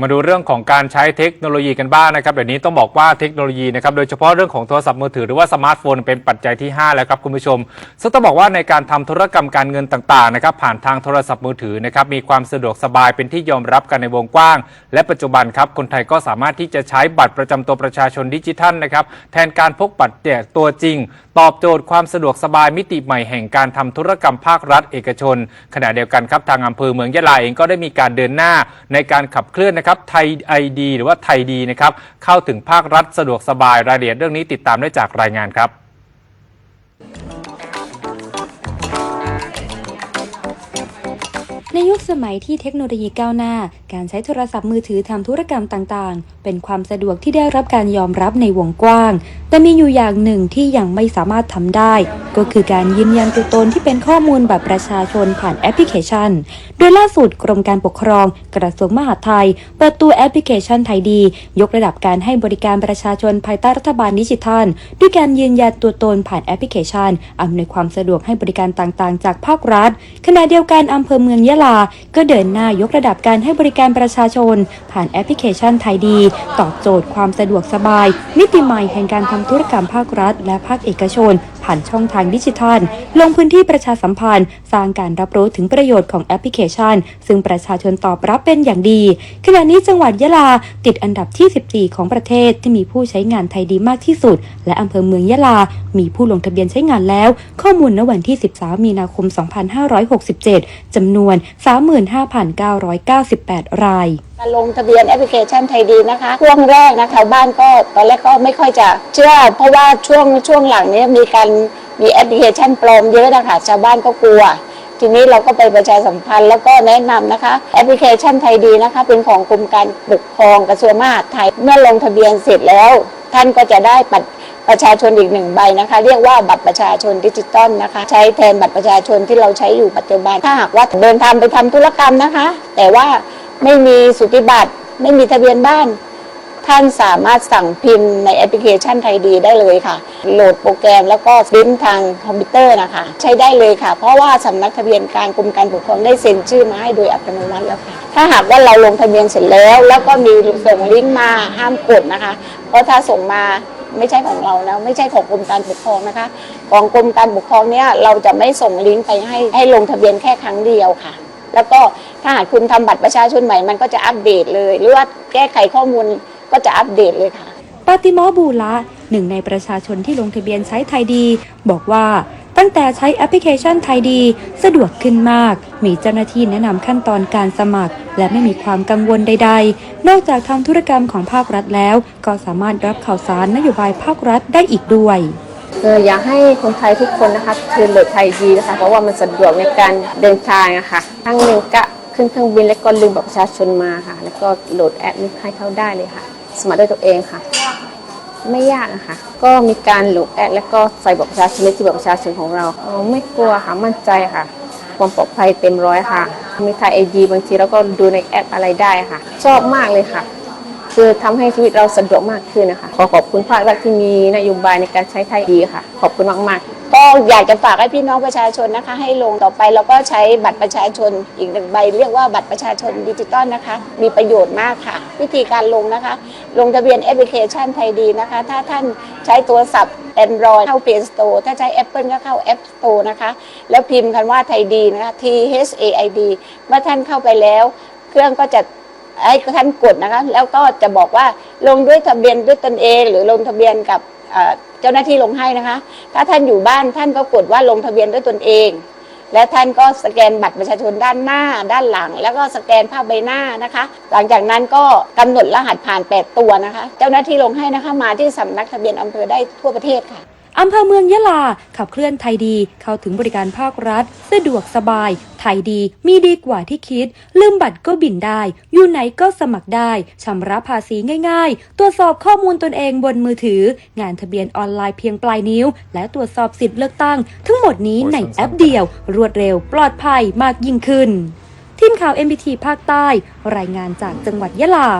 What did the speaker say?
มาดูเรื่องของการใช้เทคโนโลยีกันบ้างนะครับเดี๋ยวนี้ต้องบอกว่าเทคโนโลยีนะครับโดยเฉพาะเรื่องของโทรศัพท์มือถือหรือว่าสมาร์ทโฟนเป็นปัจจัยที่ 5 แล้วครับคุณผู้ชม ซึ่งต้องบอกว่าในการทำธุรกรรมการเงินต่างๆนะครับผ่านทางโทรศัพท์มือถือนะครับมีความสะดวกสบายเป็นที่ยอมรับกันในวงกว้าง และปัจจุบันครับคนไทยก็สามารถที่จะใช้บัตรประจำตัวประชาชนดิจิทัลนะครับแทนการพกบัตรแจกตัวจริง ตอบโจทย์ความสะดวกสบายมิติใหม่แห่งการทำธุรกรรมภาครัฐ เอกชน ขณะเดียวกันครับทางอำเภอเมืองยะลาเองก็ได้มีการเดินหน้าในการขับเคลื่อนนะครับไทยไอดีหรือว่าไทยดีนะครับเข้าถึงภาครัฐสะดวกสบายรายละเอียดเรื่องนี้ติดตามได้จากรายงานครับ ในยุคสมัยที่เทคโนโลยีก้าวหน้า การใช้โทรศัพท์มือถือทำธุรกรรมต่างๆ เป็นความสะดวกที่ได้รับการยอมรับในวงกว้าง แต่มีอยู่อย่างหนึ่งที่ยังไม่สามารถทำได้ ก็คือการยืนยันตัวตนที่เป็นข้อมูลบัตรประชาชนผ่านแอปพลิเคชัน โดยล่าสุดกรมการปกครอง กระทรวงมหาดไทย เปิดตัวแอปพลิเคชันไทยดี ยกระดับการให้บริการประชาชนภายใต้รัฐบาลดิจิทัล ด้วยการยืนยันตัวตนผ่านแอปพลิเคชันอำนวยความสะดวกให้บริการต่างๆ จากภาครัฐ ขณะเดียวกันอำเภอเมืองยะลาก็เดินหน้ายกระดับการให้บริการประชาชน ผ่านแอปพลิเคชันไทยดี ตอบโจทย์ความสะดวกสบาย มิติใหม่แห่งการทำธุรกรรมภาครัฐ และภาคเอกชน ผ่านช่องทางดิจิทัล ลงพื้นที่ประชาสัมพันธ์ สร้างการรับรู้ถึงประโยชน์ของแอปพลิเคชัน ซึ่งประชาชนตอบรับเป็นอย่างดี ขณะนี้จังหวัดยะลาติดอันดับที่ 14 ของประเทศที่มีผู้ใช้งานไทยดีมากที่สุด และอำเภอเมืองยะลา มีผู้ลงทะเบียนใช้งานแล้ว ข้อมูลณวันที่ 13 มีนาคม 2567จำนวน 35,998 ราย การลงทะเบียนแอปพลิเคชันไทยดีนะคะช่วงแรกนะชาวบ้านก็ตอนแรกก็ไม่ค่อยจะเชื่อ เพราะว่าช่วงช่วงหลังเนี้มีการมีแอปพลิเคชันปลอมเยอะนะคะชาวบ้านก็กลัว ทีนี้เราก็ไปประชาสัมพันธ์แล้วก็แนะนำนะคะ แอปพลิเคชันไทยดีนะคะ เป็นของกรมการปกครองกระทรวงมหาดไทยเมื่อลงทะเบียนเสร็จแล้ว ท่านก็จะได้บัตรประชาชนอีกหนึ่งใบนะคะ เรียกว่าบัตรประชาชนดิจิตอลนะคะ ใช้แทนบัตรประชาชนที่เราใช้อยู่ปัจจุบันถ้าหากว่าเดินทางไปทำธุรกรรมนะคะ แต่ว่า ไม่มีสุติบัตร ไม่มีทะเบียนบ้าน ท่านสามารถสั่งพิมพ์ในแอปพลิเคชันไทยดีได้เลยค่ะ โหลดโปรแกรมแล้วก็พิมพ์ทางคอมพิวเตอร์นะคะ ใช้ได้เลยค่ะ เพราะว่าสำนักทะเบียนกลางกรมการปกครองได้เซ็นชื่อมาให้โดยอัตโนมัติแล้วค่ะ ถ้าหากว่าเราลงทะเบียนเสร็จแล้ว แล้วก็มีส่งลิงก์มาห้ามกดนะคะ เพราะถ้าส่งมาไม่ใช่ของเรานะไม่ใช่ของกรมการปกครองนะคะ ของกรมการปกครองเนี่ยเราจะไม่ส่งลิงก์ไปให้ให้ลงทะเบียนแค่ครั้งเดียวค่ะ แล้วก็ถ้าหากคุณทำบัตรประชาชนใหม่มันก็จะอัปเดตเลย หรือว่าแก้ไขข้อมูลก็จะอัปเดตเลยค่ะปาติโมบูละหนึ่งในประชาชนที่ลงทะเบียนใช้ไทยดี บอกว่าตั้งแต่ใช้แอปพลิเคชันไทยดี สะดวกขึ้นมาก มีเจ้าหน้าที่แนะนำขั้นตอนการสมัคร และไม่มีความกังวลใด ๆ นอกจากทำธุรกรรมของภาครัฐแล้ว ก็สามารถรับข่าวสารนโยบายภาครัฐได้อีกด้วย เอออยากให้คนไทยทุกคนนะคะคืนโหลดไทยดีนะคะ เพราะว่ามันสะดวกในการเดินทางอะค่ะทั้งหนึ่งกะขึ้นเครื่องบินแล้วก็ลืมบัตรประชาชนมาค่ะ แล้วก็โหลดแอปนี้ให้เขาได้เลยค่ะ สมัครด้วยตัวเองค่ะ ไม่ยากอะคะ ก็มีการโหลดแอปแล้วก็ใส่บัตรประชาชนในที่บัตรประชาชนของเราอ๋อไม่กลัวค่ะมั่นใจค่ะความปลอดภัยเต็มร้อยค่ะ มีไทยไอดีบางทีเราก็ดูในแอปอะไรได้ค่ะ ชอบมากเลยค่ะ คือทำให้ชีวิตเราสะดวกมากขึ้นนะคะ ขอขอบคุณภาครัฐที่มีนโยบายในการใช้ไทยดีค่ะ ขอบคุณมากๆก็อยากจะฝากให้พี่น้องประชาชนนะคะ ให้ลงต่อไปแล้วก็ใช้บัตรประชาชนอีกหนึ่งใบ เรียกว่าบัตรประชาชนดิจิตอลนะคะ มีประโยชน์มากค่ะ วิธีการลงนะคะ ลงทะเบียนแอปพลิเคชันไทยดีนะคะ ถ้าท่านใช้โทรศัพท์ Android เข้า Play Store ถ้าใช้ Apple ก็เข้า App Store นะคะ แล้วพิมพ์คำว่าไทยดีนะคะ T H A I D เมื่อท่านเข้าไปแล้ว เครื่องก็จะ ให้ท่านกดนะคะ แล้วก็จะบอกว่าลงด้วยทะเบียนด้วยตนเอง หรือลงทะเบียนกับเจ้าหน้าที่ลงให้นะคะ ถ้าท่านอยู่บ้านท่านก็กดว่าลงทะเบียนด้วยตนเอง และท่านก็สแกนบัตรประชาชนด้านหน้าด้านหลัง แล้วก็สแกนภาพใบหน้านะคะ หลังจากนั้นก็กำหนดรหัสผ่าน 8 ตัวนะคะ เจ้าหน้าที่ลงให้นะคะมาที่สำนักทะเบียนอำเภอได้ทั่วประเทศค่ะ อำเภอเมืองยะลา ขับเคลื่อนไทยดี เข้าถึงบริการภาครัฐ สะดวกสบาย ไทยดี มีดีกว่าที่คิด ลืมบัตรก็บินได้ อยู่ไหนก็สมัครได้ ชำระภาษีง่ายๆ ตรวจสอบข้อมูลตนเองบนมือถือ งานทะเบียนออนไลน์เพียงปลายนิ้ว และตรวจสอบสิทธิ์เลือกตั้ง ทั้งหมดนี้ในแอปเดียว รวดเร็ว ปลอดภัยมากยิ่งขึ้น ทีมข่าว MBT ภาคใต้ รายงานจากจังหวัดยะลา